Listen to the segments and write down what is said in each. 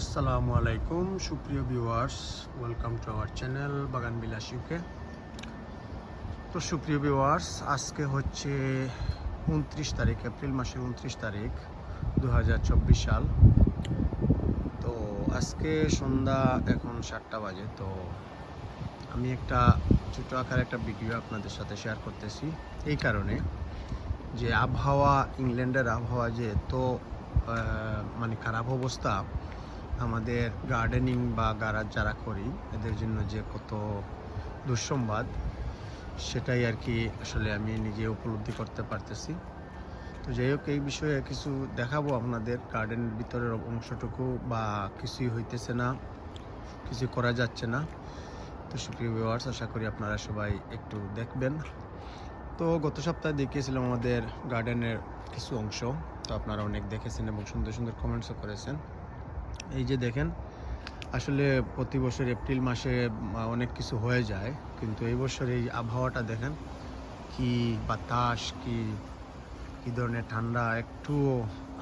আসসালামু আলাইকুম, সুপ্রিয় viewers welcome to our channel Bagan Bilas UK তো সুপ্রিয় ভিউয়ার্স আজকে হচ্ছে উনত্রিশ তারিখ, এপ্রিল মাসের উনত্রিশ তারিখ দু হাজার চব্বিশ সাল। তো আজকে সন্ধ্যা এখন সাতটা বাজে, তো আমি একটা ছোটো আকার একটা ভিডিও আপনাদের সাথে শেয়ার করতেছি। এই কারণে যে আবহাওয়া, ইংল্যান্ডের আবহাওয়া যে এত মানে খারাপ অবস্থা আমাদের গার্ডেনিং বা গারাজ যারা করি, এদের জন্য যে কত দুঃসংবাদ, সেটাই আর কি আসলে আমি নিজে উপলব্ধি করতে পারতেছি। তো যাই হোক, এই বিষয়ে কিছু দেখাবো আপনাদের। গার্ডেনের ভিতরের অংশটুকু বা কিছুই হইতেছে না, কিছু করা যাচ্ছে না। তো সুপ্রিয় ভিউয়ার্স আশা করি আপনারা সবাই একটু দেখবেন। তো গত সপ্তাহে দেখিয়েছিলাম আমাদের গার্ডেনের কিছু অংশ। তো আপনারা অনেক দেখেছেন এবং সুন্দর সুন্দর কমেন্টসও করেছেন। এই যে দেখেন, আসলে প্রতি বছর এপ্রিল মাসে অনেক কিছু হয়ে যায়, কিন্তু এই বছর এই আবহাওয়াটা দেখেন, কি বাতাস, কি কি ধরনের ঠান্ডা, একটু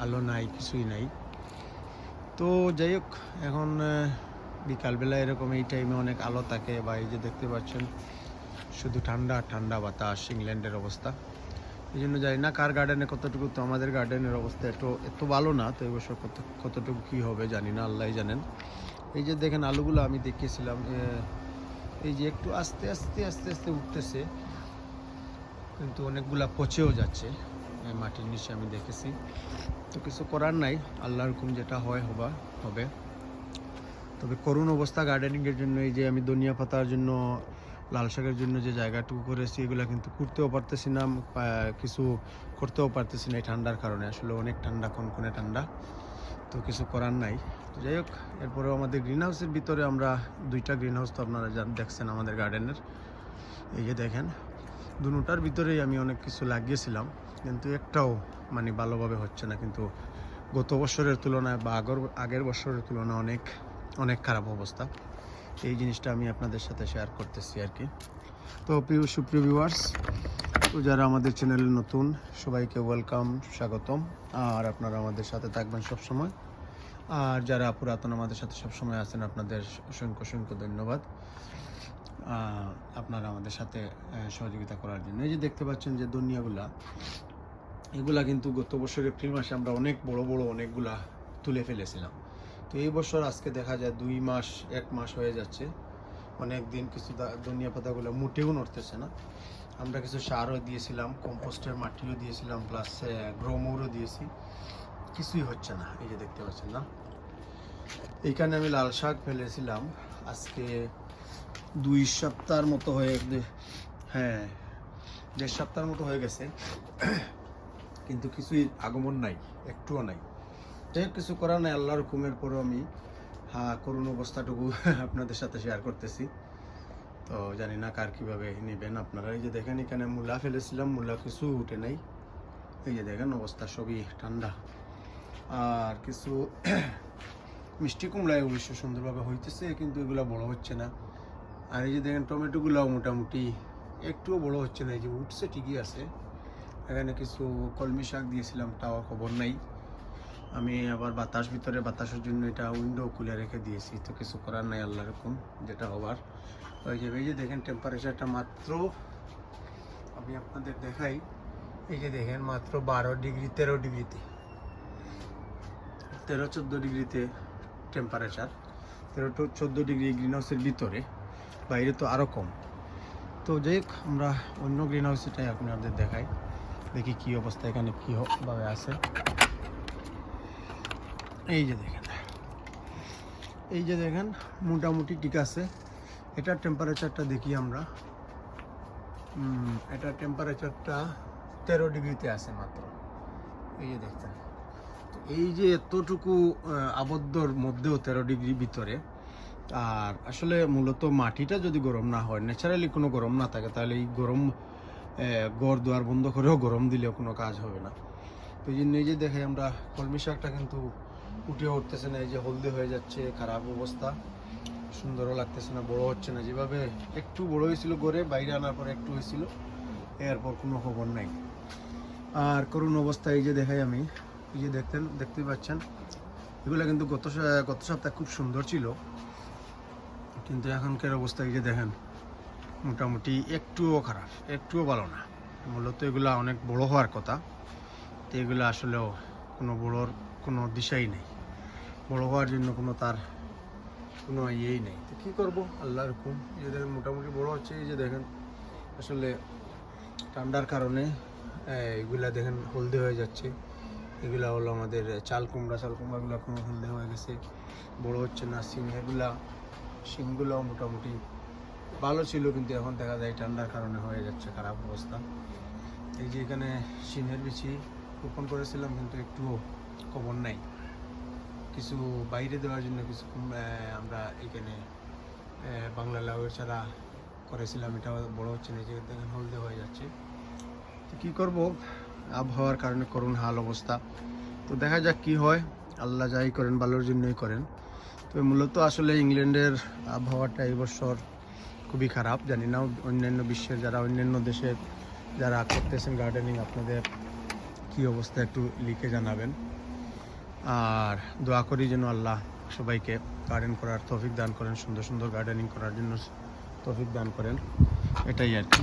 আলো নাই, কিছুই নাই। তো যাই হোক, এখন বিকালবেলা এরকম এই টাইমে অনেক আলো থাকে, বা এই যে দেখতে পাচ্ছেন, শুধু ঠান্ডা ঠান্ডা বাতাস, ইংল্যান্ডের অবস্থা। এই জন্য জানি না কার গার্ডেনে কতটুকু, তো আমাদের গার্ডেনের অবস্থা এত এত ভালো না, তো এই বছর কত, কতটুকু কী হবে জানি না আল্লাহ জানেন। এই যে দেখেন আলুগুলো আমি দেখিয়েছিলাম এই যে একটু আস্তে আস্তে আস্তে আস্তে উঠতেছে, কিন্তু অনেকগুলা পচেও যাচ্ছে মাটির নিচে আমি দেখেছি। তো কিছু করার নাই, আল্লাহর হুকুম যেটা হয়, হবা, হবে। তবে করুণ অবস্থা গার্ডেনিংয়ের জন্য, এই যে আমি ধনিয়া পাতার জন্য লাল শাকের জন্য যে জায়গাটুকু করেছি, এগুলো কিন্তু করতেও পারতেছি না কিছু করতেও পারতেছি না এই ঠান্ডার কারণে। আসলে অনেক ঠান্ডা, কনকনে ঠান্ডা, তো কিছু করার নাই। তো যাই হোক, এরপরেও আমাদের গ্রিন হাউসের ভিতরে আমরা দুইটা গ্রিন হাউস তো আপনারা দেখছেন আমাদের গার্ডেনের। এই যে দেখেন, দুটার ভিতরেই আমি অনেক কিছু লাগিয়েছিলাম, কিন্তু একটাও মানে ভালোভাবে হচ্ছে না। কিন্তু গত বছরের তুলনায় বা আগর, আগের বছরের তুলনায় অনেক অনেক খারাপ অবস্থা। এই জিনিসটা আমি আপনাদের সাথে শেয়ার করতেছি আর কি তো প্রিয় সুপ্রিয় ভিউয়ার্স তো যারা আমাদের চ্যানেলে নতুন, সবাইকে ওয়েলকাম স্বাগতম। আর আপনারা আমাদের সাথে থাকবেন সব সময় আর যারা পুরাতন আমাদের সাথে সব সময় আছেন, আপনাদের অসংখ্য অসংখ্য ধন্যবাদ। আপনারা আমাদের সাথে সহযোগিতা করার জন্য। এই যে দেখতে পাচ্ছেন যে দুনিয়াগুলা, এগুলা কিন্তু গত বছর এপ্রিল মাসে আমরা অনেক বড় বড় অনেকগুলা তুলে ফেলেছিলাম। তো এই বছর আজকে দেখা যায় দুই মাস, এক মাস হয়ে যাচ্ছে। অনেক দিন কিছু ধনিয়া পাতাগুলো মোটেও নড়তেছে না। আমরা কিছু সারও দিয়েছিলাম, কম্পোস্টের মাটিও দিয়েছিলাম প্লাস গ্রোমোরও দিয়েছি। কিছুই হচ্ছে না, এই যে দেখতে পাচ্ছেন না। এইখানে আমি লাল শাক ফেলেছিলাম। আজকে দুই সপ্তাহের মতো হয়ে হ্যাঁ দেড় সপ্তাহের মতো হয়ে গেছে। কিন্তু কিছুই আগমন নাই, একটুও নাই। যাই হোক, কিছু করার নাই আল্লাহর হুকুমের পরও আমি হ্যাঁ করুণ অবস্থাটুকু আপনাদের সাথে শেয়ার করতেছি। তো জানি না কার কীভাবে নেবেন আপনারা। এই যে দেখেন এখানে মূলা ফেলেছিলাম মূলা কিছু উঠে নাই। এই যে দেখেন অবস্থা সবই ঠান্ডা। আর কিছু মিষ্টি কুমড়ায় অবশ্য সুন্দরভাবে হইতেছে কিন্তু এগুলো বড় হচ্ছে না। আর এই যে দেখেন টমেটোগুলোও মোটামুটি একটুও বড় হচ্ছে না এই যে উঠছে ঠিকই আছে। এখানে কিছু কলমি শাক দিয়েছিলাম তাও খবর নাই। আমি আবার বাতাস ভিতরে, বাতাসের জন্য এটা উইন্ডো খুলে রেখে দিয়েছি, তো কিছু করার নাই আল্লাহ রকম যেটা হবার। ওই যে, এই যে দেখেন টেম্পারেচারটা মাত্র, আমি আপনাদের দেখাই, এই যে দেখেন মাত্র বারো ডিগ্রি তেরো ডিগ্রিতে তেরো চোদ্দ ডিগ্রিতে টেম্পারেচার তেরো টু চোদ্দ ডিগ্রি গ্রিন হাউসের ভিতরে, বাইরে তো আরও কম। তো যাই আমরা অন্য গ্রিন হাউসেটাই আপনাদের দেখাই, দেখি কি অবস্থা এখানে কী ভাবে আছে। এই যে দেখেন। এই যে দেখেন, মোটামুটি ঠিক আছে। এটার টেম্পারেচারটা দেখি আমরা। এটার টেম্পারেচারটা তেরো ডিগ্রিতে আছে মাত্র। এই যে দেখতেন তো এই যে এতটুকু আবদ্ধর মধ্যেও তেরো ডিগ্রি ভিতরে, আর আসলে মূলত মাটিটা যদি গরম না হয় ন্যাচারালি কোনো গরম না থাকে, তাহলে এই গরম গড় দুয়ার বন্ধ করেও গরম দিলেও কোনো কাজ হবে না। তো জন্য এই যে দেখে আমরা কলমি শাকটা কিন্তু উঠে উঠতেছে না, এই যে হলদে হয়ে যাচ্ছে, খারাপ অবস্থা। সুন্দরও লাগতেছে না, বড় হচ্ছে না। যেভাবে একটু বড় হয়েছিল গড়ে, বাইরে আনার পরে একটু হয়েছিল, এরপর কোনো খবর নাই। আর করুণ অবস্থা, এই যে দেখাই আমি, এই যে দেখতেন, দেখতে পাচ্ছেন, এগুলো কিন্তু গত গত সপ্তাহে খুব সুন্দর ছিল। কিন্তু এখনকার অবস্থা, এই যে দেখেন, মোটামুটি একটুও খারাপ, একটুও ভালো না। মূলত এগুলা অনেক বড় হওয়ার কথা। তো এগুলো আসলেও কোনো বড়োর কোনো দিশাই নেই। বড় হওয়ার জন্য কোনো তার কোনো ইয়েই নেই। তো কী করব? আল্লাহর হুকুম। এই দেখেন মোটামুটি বড় হচ্ছে, এই যে দেখেন, আসলে ঠান্ডার কারণে এগুলা দেখেন হলদে হয়ে যাচ্ছে। এগুলা হলো আমাদের চাল কুমড়া, চাল কুমড়াগুলো এখন হলদে হয়ে গেছে। বড় হচ্ছে না সিম এগুলা সিমগুলো মোটামুটি ভালো ছিল, কিন্তু এখন দেখা যায় ঠান্ডার কারণে হয়ে যাচ্ছে খারাপ অবস্থা। এই যে এখানে সিমের বিচি রোপণ করেছিলাম, কিন্তু একটুও খবর নাই। কিছু বাইরে দেওয়ার জন্য কিছু আমরা এখানে বাংলা লাউয়ের ছাড়া করেছিলাম। এটা বড় হচ্ছে না যে দেখেন হলদে হয়ে যাচ্ছে। তো কী করব? আবহাওয়ার কারণে করুণ হাল অবস্থা। তো দেখা যাক কি হয়। আল্লাহ যাই করেন, ভালোর জন্যই করেন। তো মূলত আসলে ইংল্যান্ডের আবহাওয়াটা এই বছর খুবই খারাপ। জানি না, অন্যান্য বিশ্বের যারা, অন্যান্য দেশের যারা করতেছেন গার্ডেনিং আপনাদের কি অবস্থা একটু লিখে জানাবেন। আর দোয়া করি যেন আল্লাহ সবাইকে গার্ডেন করার তৌফিক দান করেন, সুন্দর সুন্দর গার্ডেনিং করার জন্য তৌফিক দান করেন। এটাই আর কি।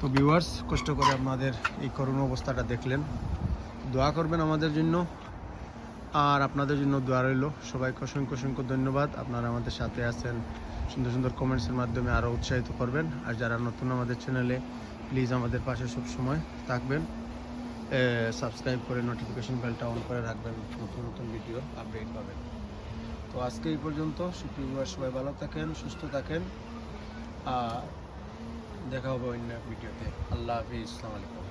তো ভিউয়ার্স কষ্ট করে আপনাদের এই করুণ অবস্থাটা দেখলেন। দোয়া করবেন আমাদের জন্য। আর আপনাদের জন্য দোয়া রইল। সবাইকে অসংখ্য অসংখ্য ধন্যবাদ। আপনারা আমাদের সাথে আছেন। সুন্দর সুন্দর কমেন্টসের মাধ্যমে আরও উৎসাহিত করবেন। আর যারা নতুন আমাদের চ্যানেলে প্লিজ আমাদের পাশে সব সময় থাকবেন। সাবস্ক্রাইব করে নোটিফিকেশন বেলটা অন করে রাখবেন। নতুন নতুন ভিডিও আপডেট পাবেন। তো আজকে এই পর্যন্ত। শুক্রবার সবাই ভালো থাকেন, সুস্থ থাকেন। আর দেখা হবে অন্য ভিডিওতে আল্লাহ হাফিজ আসসালামু আলাইকুম।